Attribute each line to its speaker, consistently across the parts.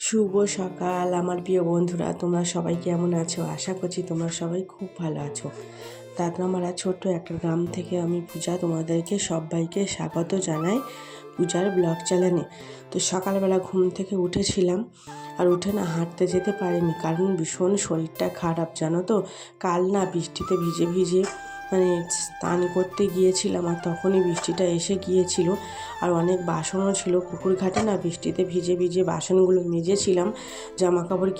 Speaker 1: শুভ সকাল, আমার প্রিয় বন্ধুরা, তোমরা সবাই কেমন আছো? আশা করছি তোমরা সবাই খুব ভালো আছো। তারপর আমার ছোট্ট একটা গ্রাম থেকে আমি পূজা তোমাদেরকে সবাইকে স্বাগত জানাই পূজার ব্লগ চ্যানেলে। তো সকালবেলা ঘুম থেকে উঠেছিলাম আর উঠে না হাঁটতে যেতে পারিনি, কারণ ভীষণ শরীরটা খারাপ, জানো তো? কাল না বৃষ্টিতে ভিজে ভিজে মানে স্নান করতে গিয়েছিলাম আর তখনই বৃষ্টিটা এসে গিয়েছিল। আর অনেক বাসনও ছিল পুকুর ঘাটে না, বৃষ্টিতে ভিজে ভিজে বাসনগুলো মেজেছিলাম জামা কাপড়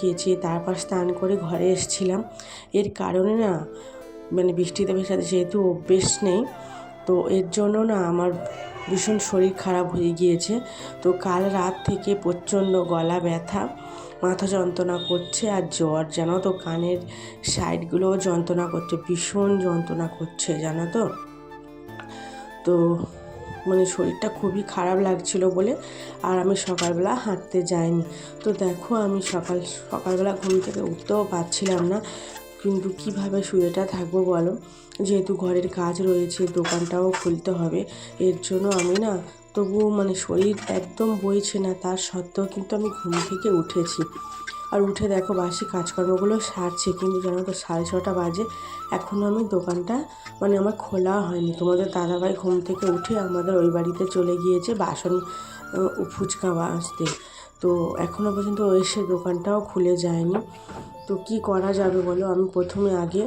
Speaker 1: তারপর স্নান করে ঘরে এসেছিলাম। এর কারণে না মানে বৃষ্টিতে ভেসাতে যেহেতু অভ্যেস নেই, তো এর জন্য না আমার ভীষণ শরীর খারাপ হয়ে গিয়েছে। তো কাল রাত থেকে প্রচণ্ড গলা ব্যথা মাথা যন্ত্রণা করছে আর জ্বর, জানো তো, কানের সাইডগুলোও যন্ত্রণা করছে, ভীষণ যন্ত্রণা করছে, জানো তো। তো মানে শরীরটা খুবই খারাপ লাগছিল বলে আর আমি সকালবেলা হাঁটতে যাইনি। তো দেখো, আমি সকাল, সকালবেলা ঘুম থেকে উঠতেও পারছিলাম না, কিন্তু কীভাবে শুয়েটা থাকব বলো? যেহেতু ঘরের কাজ রয়েছে, দোকানটাও খুলতে হবে, এর জন্য আমি না তবুও মানে শরীর একদম বইছে না, তার সত্ত্বেও কিন্তু আমি ঘুম থেকে উঠেছি। আর উঠে দেখো বাসি কাজকর্মগুলো সারছে, কিন্তু জানো তো সাড়ে ছটা বাজে এখনও আমি দোকানটা মানে আমার খোলা হয়নি। তোমাদের দাদাভাই ঘুম থেকে উঠে আমাদের ওই বাড়িতে চলে গিয়েছে বাসন ফুচকা আসতে তো এখনও পর্যন্ত এসে দোকানটাও খুলে যায়নি। তো কি করা যাবে বলো? আমি প্রথমে আগে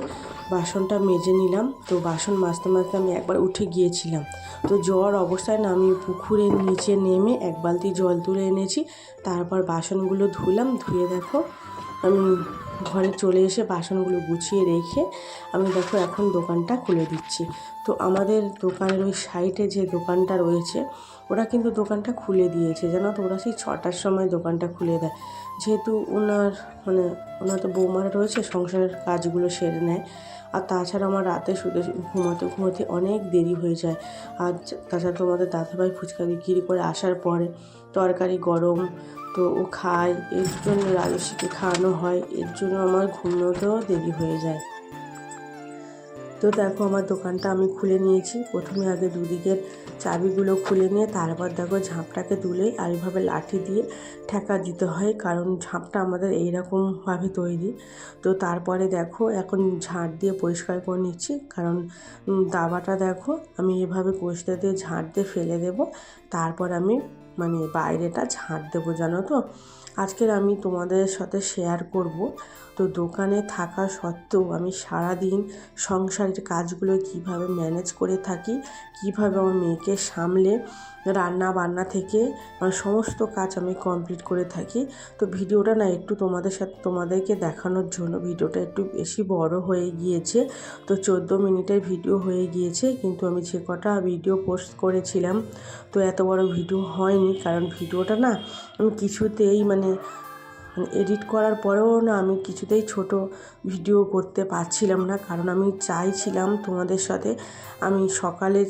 Speaker 1: বাসনটা মেজে নিলাম। তো বাসন মাজতে মাজতে আমি একবার উঠে গিয়েছিলাম। তো জ্বর অবস্থায় না আমি পুকুরের নিচে নেমে এক বালতি জল তুলে এনেছি। তারপর বাসনগুলো ধুলাম। ধুয়ে দেখো, আমি ঘরে চলে এসে বাসনগুলো গুছিয়ে রেখে আমি দেখো এখন দোকানটা খুলে দিচ্ছি। তো আমাদের দোকানের ওই সাইডে যে দোকানটা রয়েছে, ওরা কিন্তু দোকানটা খুলে দিয়েছে। জানো তো, ওরা সেই ছটার সময় দোকানটা খুলে দেয়। যেহেতু ওনার মানে ওনার তো বৌমারা রয়েছে, সংসারের কাজগুলো সেরে নেয়। আর তাছাড়া আমার রাতে শুতে ঘুমাতে ঘুমাতে অনেক দেরি হয়ে যায়। আর তাছাড়া তোমাদের দাদাভাই ফুচকা বিক্রি করে আসার পরে তরকারি গরম তো ও খায়। এর জন্য রাজস্বীকে খাওয়ানো হয়। এর জন্য আমার ঘুমোতেও দেরি হয়ে যায়। তো দেখো, আমার দোকানটা আমি খুলে নিয়েছি। প্রথমে আগে দুদিকের চাবিগুলো খুলে নিয়ে তারপর দেখো ঝাঁপটাকে তুলে আর এইভাবে লাঠি দিয়ে ঠেকা দিতে হয়, কারণ ঝাঁপটা আমাদের এইরকমভাবে তৈরি। তো তারপরে দেখো এখন ঝাঁট দিয়ে পরিষ্কার করে নিচ্ছি, কারণ দাবাটা দেখো আমি এভাবে কষতে দিয়ে ঝাঁট দিয়ে ফেলে দেবো, তারপর আমি মানে বাইরেটা ঝাঁট দেবো, জানো তো? আজকের আমি তোমাদের সাথে শেয়ার করব। তো দোকানে থাকা সত্ত্বেও আমি সারা দিন সংসারের কাজগুলো কীভাবে ম্যানেজ করে থাকি, কীভাবে আমার মেয়েকে সামলে রান্না বান্না থেকে মানে সমস্ত কাজ আমি কমপ্লিট করে থাকি। তো ভিডিওটা না একটু তোমাদের সাথে তোমাদেরকে দেখানোর জন্য ভিডিওটা একটু বেশি বড় হয়ে গিয়েছে। তো চোদ্দ মিনিটের ভিডিও হয়ে গিয়েছে, কিন্তু আমি যে কটা ভিডিও পোস্ট করেছিলাম, তো এত বড় ভিডিও হয়নি। কারণ ভিডিওটা না আমি কিছুতেই মানে এডিট করার পরেও না আমি কিছুতেই ছোট ভিডিও করতে পারছিলাম না। কারণ আমি চাইছিলাম তোমাদের সাথে আমি সকালে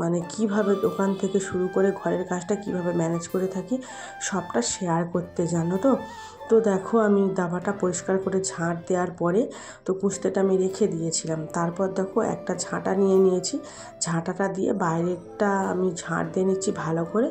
Speaker 1: মানে কীভাবে দোকান থেকে শুরু করে ঘরের কাজটা কীভাবে ম্যানেজ করে থাকি, সবটা শেয়ার করতে, জানো তো? তো দেখো, আমি দাবাটা পরিষ্কার করে ঝাঁট দেওয়ার পরে তো কুস্তেটা আমি রেখে দিয়েছিলাম। তারপর দেখো, একটা ঝাঁটা নিয়ে নিয়েছি। ঝাঁটাটা দিয়ে বাইরেটা আমি ঝাঁট দিয়ে নিচ্ছি ভালো করে।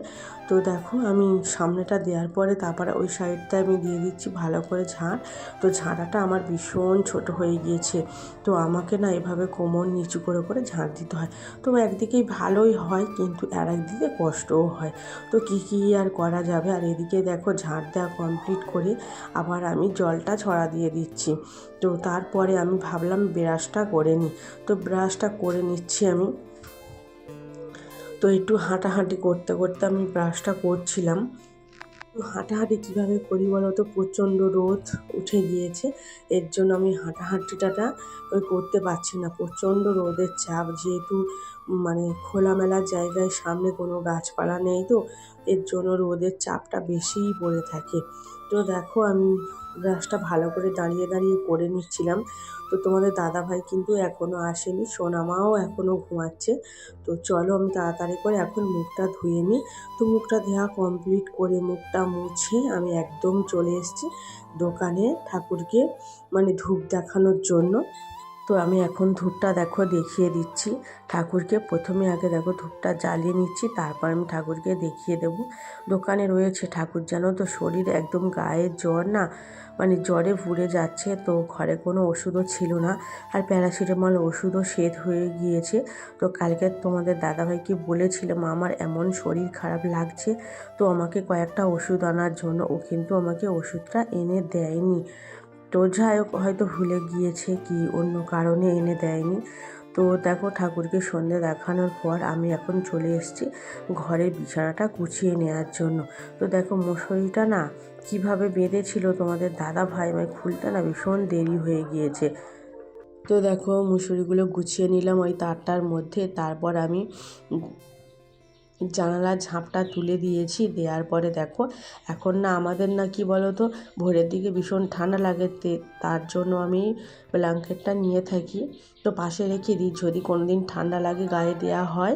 Speaker 1: তো দেখো, আমি সামনেটা দেওয়ার পরে তারপরে ওই সাইডটা আমি দিয়ে দিচ্ছি ভালো করে ঝাঁট। তো ঝাঁটাটা আমার ভীষণ ছোট হয়ে গিয়েছে। তো আমাকে না এভাবে কোমর নিচু করে করে ঝাঁট দিতে হয়। তো একদিকেই ভালোই হয়, কিন্তু আর একদিকে কষ্টও হয়। তো কী কী আর করা যাবে? আর এদিকে দেখো, ঝাঁট দেওয়া কমপ্লিট করে আবার আমি জলটা ছড়া দিয়ে দিচ্ছি। তো তারপরে আমি ভাবলাম ব্রাশটা করে নিই। তো ব্রাশটা করে নিচ্ছি আমি। তো একটু হাঁটাহাঁটি করতে করতে আমি ব্রাশটা করছিলাম। হাঁটাহাঁটি কীভাবে করি বলো তো? প্রচণ্ড রোদ উঠে গিয়েছে। এর জন্য আমি হাঁটাহাঁটিটা ওই করতে পারছি না। প্রচণ্ড রোদের চাপ। যেহেতু মানে খোলামেলা জায়গায় সামনে কোনো গাছপালা নেই তো, এর জন্য রোদের চাপটা বেশিই পড়ে থাকে। তো দেখো আমি ব্রাশটা ভালো করে দাঁড়িয়ে দাঁড়িয়ে করে নিচ্ছিলাম। তো তোমাদের দাদা ভাই কিন্তু এখনও আসেনি, সোনামাও এখনও ঘুমাচ্ছে। তো চলো আমি তাড়াতাড়ি করে এখন মুখটা ধুয়ে নিই। তো মুখটা ধোয়া কমপ্লিট করে মুখটা মুছে আমি একদম চলে এসেছি দোকানে ঠাকুরকে মানে ধূপ দেখানোর জন্য। তো আমি এখন ধূপটা দেখো দেখিয়ে দিচ্ছি। ঠাকুরকে প্রথমে আগে দেখো ধূপটা জ্বালিয়ে নিচ্ছি, তারপর আমি ঠাকুরকে দেখিয়ে দেবো। দোকানে রয়েছে ঠাকুর জানো তো, শরীর একদম গায়ের জ্বর না মানে জ্বরে ভুলে যাচ্ছে, তো ঘরে কোনো ওষুধও ছিল না। আর প্যারাসিটামল ওষুধও শেষ হয়ে গিয়েছে। তো কালকে তোমাদের দাদাভাইকে বলেছিলাম আমার এমন শরীর খারাপ লাগছে, তো আমাকে কয়েকটা ওষুধ আনার জন্য। ও কিন্তু আমাকে ওষুধটা এনে দেয়নি। তো যাই হোক, হয়তো ভুলে গিয়েছে কি অন্য কারণে এনে দেয়নি। তো দেখো ঠাকুরকে সন্ধে দেখানোর পর আমি এখন চলে এসেছি ঘরের বিছানাটা গুছিয়ে নেওয়ার জন্য। তো দেখো মশারিটা না কীভাবে বেঁধেছিল তোমাদের দাদা ভাই আমায় খুলতে না ভীষণ দেরি হয়ে গিয়েছে। তো দেখো মুসুরিগুলো গুছিয়ে নিলাম ওই তারটার মধ্যে, তারপর আমি জানালার ঝাঁপটা তুলে দিয়েছি, দেওয়ার পরে দেখো, এখন না আমাদের না কি বলো তো ভোরের দিকে ভীষণ ঠান্ডা লাগে তার জন্য আমি ব্ল্যাঙ্কেটটা নিয়ে থাকি। তো পাশে রেখে দিই, যদি কোনো দিন ঠান্ডা লাগে গায়ে দেওয়া হয়,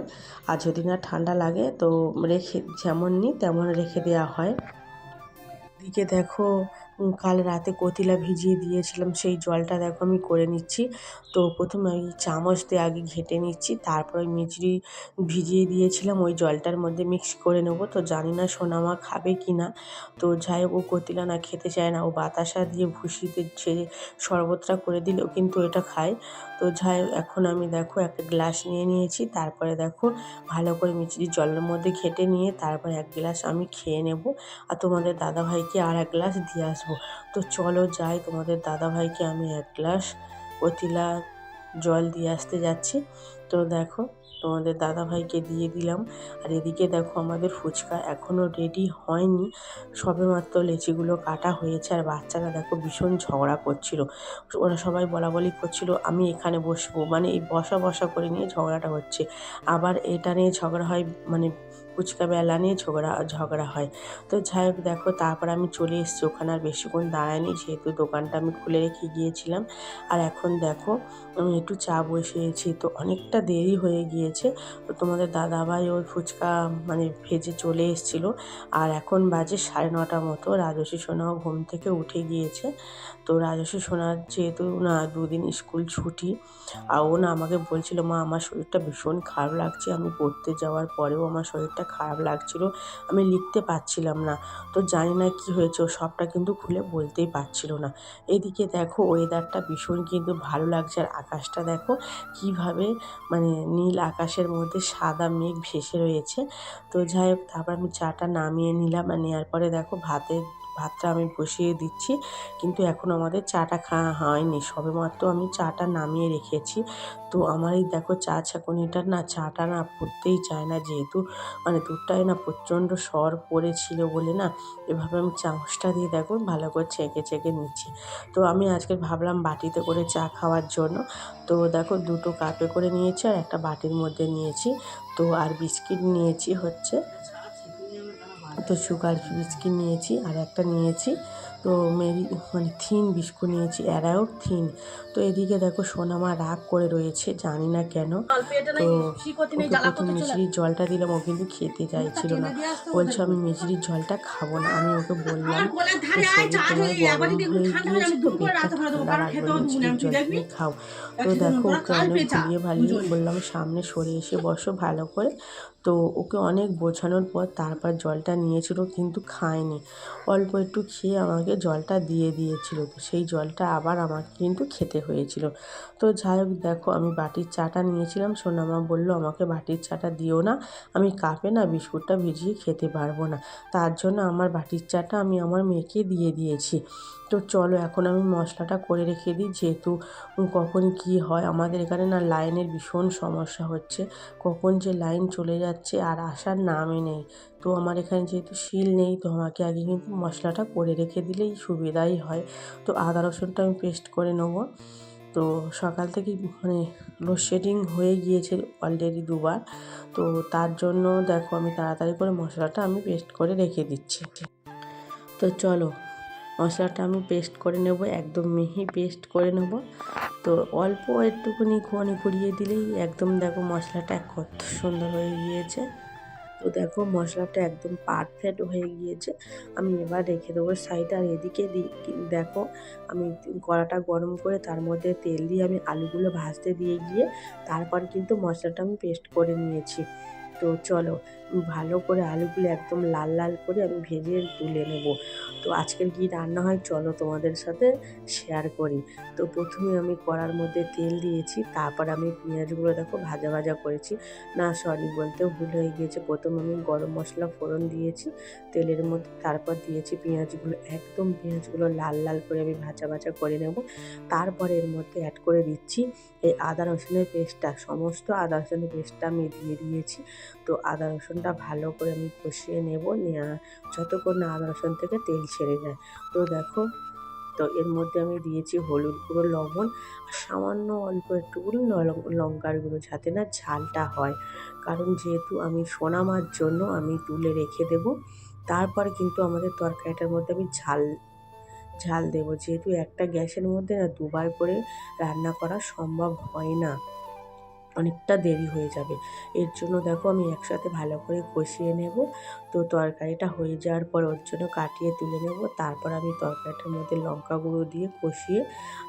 Speaker 1: আর যদি না ঠান্ডা লাগে তো রেখে, যেমন নিই তেমন রেখে দেওয়া হয়। এদিকে দেখো কাল রাতে কতিলা ভিজিয়ে দিয়েছিলাম, সেই জলটা দেখো আমি করে নিচ্ছি। তো প্রথমে ওই চামচ দিয়ে আগে ঘেঁটে নিচ্ছি, তারপর ওই মিচড়ি ভিজিয়ে দিয়েছিলাম, ওই জলটার মধ্যে মিক্স করে নেব। তো জানি না সোনামা খাবে কি না। তো যাই হোক, ও কতিলা না খেতে চায় না, ও বাতাসা দিয়ে ভুসিতে ছেড়ে শরবতটা করে দিলেও কিন্তু এটা খায়। তো যাই এখন আমি দেখো একটা গ্লাস নিয়ে নিয়েছি, তারপরে দেখো ভালো করে মিচড়ি জলের মধ্যে ঘেঁটে নিয়ে তারপর এক গ্লাস আমি খেয়ে নেব। আর তোমাদের দাদাভাইকে আর এক গ্লাস দিয়ে আসব। তো চলো যাই, তোমাদের দাদাভাইকে আমি এক গ্লাস পতিলা জল দিয়ে আসতে যাচ্ছি। তো দেখো, তোমাদের দাদাভাইকে দিয়ে দিলাম। আর এদিকে দেখো, আমাদের ফুচকা এখনও রেডি হয়নি। সবে মাত্র লেচিগুলো কাটা হয়েছে আর বাচ্চারা দেখো ভীষণ ঝগড়া করছিল। ওরা সবাই বলা বলি করছিল, আমি এখানে বসবো। মানে এই বসা বসা করে নিয়ে ঝগড়াটা হচ্ছে। আবার এটা নিয়ে ঝগড়া হয় মানে ফুচকা বেলা নিয়ে ঝগড়া ঝগড়া হয়। তো যাই হোক, দেখো, তারপর আমি চলে এসেছি। ওখানে আর বেশিক্ষণ দাঁড়ায়নি, যেহেতু দোকানটা আমি খুলে রেখে গিয়েছিলাম। আর এখন দেখো আমি একটু চা বসিয়েছি, তো অনেকটা দেরি হয়ে গিয়েছে। তো তোমাদের দাদাভাই ওই ফুচকা মানে ভেজে চলে এসেছিল। আর এখন বাজে সাড়ে নটার মতো। রাজস্বী সোনাও ঘুম থেকে উঠে গিয়েছে। তো রাজস্বী সোনার যেহেতু না দুদিন স্কুল ছুটি, আর ও না আমাকে বলছিল, মা, আমার শরীরটা ভীষণ খারাপ লাগছে। আমি পড়তে যাওয়ার পরেও আমার শরীরটা খারাপ লাগছিল। আমি লিখতে পারছিলাম না। তো জানি না কি হয়েছে, ও সবটা কিন্তু খুলে বলতেই পারছিল না। এদিকে দেখো ওয়েদারটা ভীষণ কিন্তু ভালো লাগছে। আর আকাশটা দেখো কীভাবে মানে নীল আকাশের মধ্যে সাদা মেঘ ভেসে রয়েছে। তো যাই হোক, তারপর আমি চাটা নামিয়ে নিলাম। আর নেওয়ার পরে দেখো ভাতের ভাতটা আমি বসিয়ে দিচ্ছি। কিন্তু এখন আমাদের চাটা খাওয়া হয়নি। সবে মাত্র আমি চাটা নামিয়ে রেখেছি। তো আমার এই দেখো চা ছাঁকুনিটা না চাটা না পড়তেই চায় না যেহেতু মানে দুধটায় না প্রচণ্ড সর পড়েছিল বলে না, এভাবে আমি চামচটা দিয়ে দেখো ভালো করে ছেঁকে ছেঁকে নিচ্ছি। তো আমি আজকে ভাবলাম বাটিতে করে চা খাওয়ার জন্য। তো দেখো দুটো কাপে করে নিয়েছি আর একটা বাটির মধ্যে নিয়েছি। তো আর বিস্কিট নিয়েছি হচ্ছে। তো সুগার বিস্কিট নিয়েছি আর একটা নিয়েছি। তো মেরি মানে থিন বিস্কুট নিয়েছি অ্যারাউট থিন। তো এদিকে দেখো সোনামা রাগ করে রয়েছে জানি না কেন। তো প্রথম মিচড়ির জলটা দিলাম ও কিন্তু খেতে চাইছিল না। বলছে আমি মিচড়ির জলটা খাব না আমি ওকে বললাম খাও। তো দেখো ওকে ঘুরিয়ে ভালিয়ে বললাম সামনে সরে এসে বসো ভালো করে। তো ওকে অনেক বোঝানোর পর তারপর জলটা নিয়েছিল, কিন্তু খায়নি। অল্প একটু খেয়ে আমাকে জলটা দিয়ে দিয়েছিল। তো সেই জলটা আবার আমাকে কিন্তু খেতে হয়েছিল। তো যাই হোক, দেখো আমি বাটির চাটা নিয়েছিলাম। সোনামা বলল, আমাকে বাটির চাটা দিও না। আমি কাপে না বিস্কুটটা ভিজিয়ে খেতে পারব না। তার জন্য আমার বাটির চাটা আমি আমার মেয়েকে দিয়ে দিয়েছি। তো চলো, এখন আমি মশলাটা করে রেখে দিই। যেহেতু কখন কি হয়, আমাদের এখানে না লাইনের ভীষণ সমস্যা হচ্ছে। কখন যে লাইন চলে যাচ্ছে আর আসার নামই নেই। তো আমার এখানে যেহেতু শিল নেই, তো আমাকে আগে কিন্তু মশলাটা করে রেখে দিলেই সুবিধাই হয়। তো আদা রসুনটা আমি পেস্ট করে নেব। তো সকাল থেকে মানে লোডশেডিং হয়ে গিয়েছে অলরেডি দুবার। তো তার জন্য দেখো আমি তাড়াতাড়ি করে মশলাটা আমি পেস্ট করে রেখে দিচ্ছি। তো চলো, মশলাটা আমি পেস্ট করে নেব, একদম মিহি পেস্ট করে নেব। তো অল্প একটুখানি ঘনি ঘুরিয়ে দিলেই একদম দেখো মশলাটা কত সুন্দর হয়ে গিয়েছে। তো দেখো মশলাটা একদম পারফেক্ট হয়ে গিয়েছে। আমি এবার রেখে দেবো সাইড আর এদিকে দেখো আমি কড়াটা গরম করে তার মধ্যে তেল দিয়ে আমি আলুগুলো ভাজতে দিয়ে গিয়ে তারপর কিন্তু মশলাটা আমি পেস্ট করে নিয়েছি। তো চলো, ভালো করে আলুগুলো একদম লাল লাল করে আমি ভেজে তুলে নেব। তো আজকের কী রান্না হয় চলো তোমাদের সাথে শেয়ার করি। তো প্রথমে আমি কড়ার মধ্যে তেল দিয়েছি, তারপর আমি পেঁয়াজগুলো দেখো ভাজা ভাজা করেছি। না সরি বলতেও ভুল হয়ে গিয়েছে। প্রথম আমি গরম মশলা ফোড়ন দিয়েছি, তেলের মধ্যে তারপর দিয়েছি পেঁয়াজগুলো। একদম পেঁয়াজগুলো লাল লাল করে আমি ভাজা ভাজা করে নেব। তারপর এর মধ্যে অ্যাড করে দিচ্ছি এই আদা রসুনের পেস্টটা। সমস্ত আদা রসুনের পেস্টটা আমি দিয়ে দিয়েছি। তো আদা রসুনটা ভালো করে আমি কষিয়ে নেব। নেওয়া যতক্ষণ না আদা রসুন থেকে তেল ছেড়ে যায়। তো দেখো, তো এর মধ্যে আমি দিয়েছি হলুদ গুঁড়ো, লবণ আর সামান্য অল্প একটুকুনি লঙ্কার গুঁড়ো যাতে না ঝালটা হয়। কারণ যেহেতু আমি সোনামার জন্য আমি তুলে রেখে দেব, তারপর কিন্তু আমাদের তরকারিটার মধ্যে আমি ঝাল ঝাল দেবো। যেহেতু একটা গ্যাসের মধ্যে না দুবার করে রান্না করা সম্ভব হয় না। অনেকটা দেরি হয়ে যাবে। এর জন্য দেখো আমি একসাথে ভালো করে কষিয়ে নেব। তো তরকারিটা হয়ে যাওয়ার পর ওর জন্য কাটিয়ে তুলে নেব। তারপর আমি তরকারিটার মধ্যে লঙ্কা গুঁড়ো দিয়ে কষিয়ে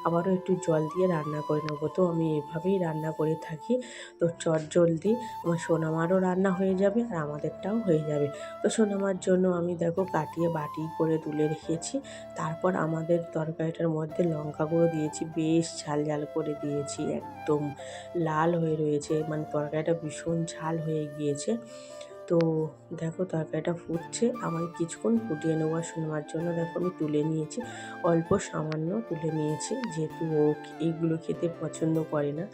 Speaker 1: আবারও একটু জল দিয়ে রান্না করে নেব। তো আমি এভাবেই রান্না করে থাকি। তো চট জলদি আমার সোনামারও রান্না হয়ে যাবে আর আমাদেরটাও হয়ে যাবে। তো সোনামার জন্য আমি দেখো কাটিয়ে বাটি করে তুলে রেখেছি। তারপর আমাদের তরকারিটার মধ্যে লঙ্কা গুঁড়ো দিয়েছি। বেশ ঝাল ঝাল করে দিয়েছি। একদম লাল হয়ে রয়েছে। মানে তরকারিটা ভীষণ ঝাল হয়ে গিয়েছে। তো দেখো তরকারিটা ফুটছে, আমার কিছুক্ষণ ফুটিয়ে নেওয়া শোনার জন্য দেখো আমি তুলে নিয়েছি। অল্প সামান্য তুলে নিয়েছি, যেহেতু ও এইগুলো খেতে পছন্দ করে না।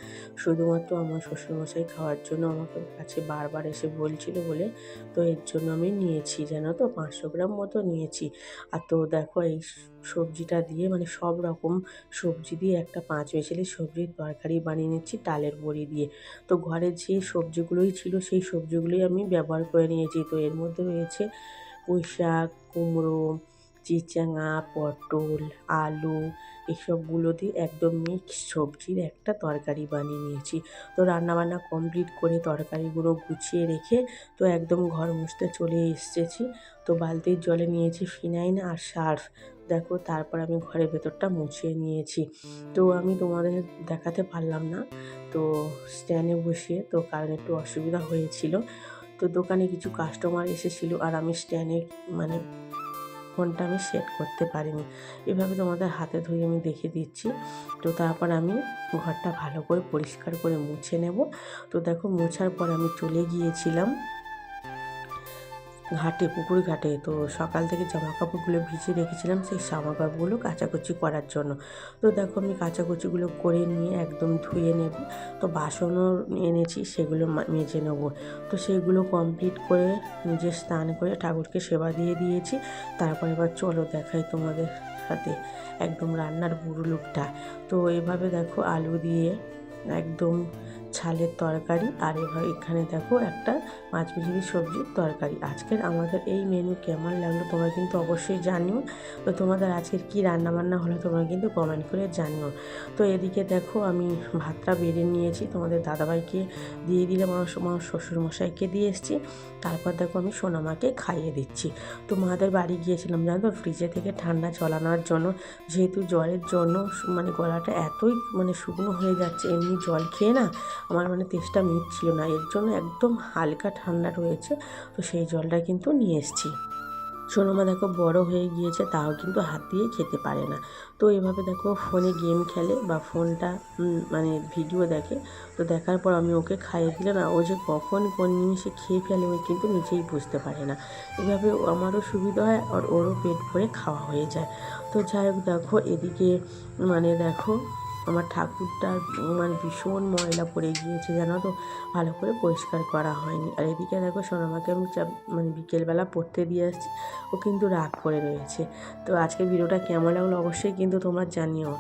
Speaker 1: শুধুমাত্র আমার শ্বশুরমশাই খাওয়ার জন্য আমাকে কাছে বারবার এসে বলছিল বলে তো এর জন্য আমি নিয়েছি, জানো তো? পাঁচশো গ্রাম মতো নিয়েছি। আর তো দেখো এই সবজিটা দিয়ে মানে সব রকম সবজি দিয়ে একটা পাঁচ মিশালি সবজির তরকারি বানিয়ে নিচ্ছি ডালের বড়ি দিয়ে। তো ঘরে যে সবজিগুলোই ছিল সেই সবজিগুলোই আমি ব্যবহার করে নিয়েছি। তো এর মধ্যে রয়েছে পুঁই শাক কুমড়ো, চিচাঙা, পটল, আলু, এসবগুলো দিয়ে একদম মিক্স সবজির একটা তরকারি বানিয়ে নিয়েছি। তো রান্নাবান্না কমপ্লিট করে তরকারিগুলো গুছিয়ে রেখে তো একদম ঘর মুছতে চলে এসেছি। তো বালতির জলে নিয়েছি ফিনাইন আর সার্ফ। দেখো, তারপর আমি ঘরের ভেতরটা মুছিয়ে নিয়েছি। তো আমি তোমাদের দেখাতে পারলাম না। তো স্ট্যান্ডে বসিয়ে তো কারণ একটু অসুবিধা হয়েছিল। তো দোকানে কিছু কাস্টমার এসেছিল আর আমি স্ট্যান্ডে মানে ফোনটা আমি সেট করতে পারিনি। এভাবে তোমাদের হাতে ধুয়ে আমি দেখে দিচ্ছি। তো তারপর আমি ঘরটা ভালো করে পরিষ্কার করে মুছে নেব। তো দেখো, মোছার পর আমি চলে গিয়েছিলাম। ঘাটে, পুকুর ঘাটে। তো সকাল থেকে জামা কাপড়গুলো ভিজিয়ে রেখেছিলাম সেই জামা কাপড়গুলো কাচাকুচি করার জন্য। তো দেখো আমি কাচাকুচিগুলো করে নিয়ে একদম ধুয়ে নেব। তো বাসনও এনেছি, সেগুলো মেজে নেব। তো সেগুলো কমপ্লিট করে নিজে স্নান করে ঠাকুরকে সেবা দিয়ে দিয়েছি। তারপর এবার চলো দেখাই তোমাদের সাথে একদম রান্নার বুড়ো লুকটা। তো এভাবে দেখো আলু দিয়ে একদম ছালের তরকারি আর এভাবে এখানে দেখো একটা মাছ মিশালি সবজির তরকারি। আজকের আমাদের এই মেনু কেমন লাগল তোমরা কিন্তু অবশ্যই জানিও। তো তোমাদের আজকের কী রান্নাবান্না হলো তোমরা কিন্তু কমেন্ট করে জানিও। তো এদিকে দেখো আমি ভাতটা বেড়ে নিয়েছি, তোমাদের দাদাভাইকে দিয়ে দিলে আমার আমার শ্বশুরমশাইকে দিয়ে এসেছি। তারপর দেখো আমি সোনামাকে খাইয়ে দিচ্ছি। তো মাদের বাড়ি গিয়েছিলাম জানো তো ফ্রিজে থেকে ঠান্ডা চলানোর জন্য। যেহেতু জ্বরের জন্য মানে গলাটা এতই মানে শুকনো হয়ে যাচ্ছে, এমনি জল খেয়ে না আমার মানে তেষ্টা মিটছিল না, এর জন্য একদম হালকা ঠান্ডা রয়েছে, তো সেই জলটা কিন্তু নিয়ে এসেছি। সোনামা দেখো বড় হয়ে গিয়েছে, তাও কিন্তু হাত দিয়ে খেতে পারে না। তো এভাবে দেখো ফোনে গেম খেলে বা ফোনটা মানে ভিডিও দেখে, তো দেখার পর আমি ওকে খাইয়ে দিলে না, ও যে কখন কোন জিনিসে খেয়ে ফেলে ও কিন্তু নিজেই বুঝতে পারে না। এভাবে আমারও সুবিধা হয় আর ওরও পেট ভরে খাওয়া হয়ে যায়। তো যাই হোক, দেখো এদিকে মানে দেখো আমার ঠাকুরটার মানে ভীষণ ময়লা পড়ে গিয়েছে, জানো তো? ভালো করে পরিষ্কার করা হয়নি। আর এদিকে দেখো সোনামাকে আমি মানে বিকেলবেলা পড়তে দিয়ে আসছি। ও কিন্তু রাগ করে রয়েছে। তো আজকে ভিডিওটা কেমন লাগল অবশ্যই কিন্তু তোমরা জানিও।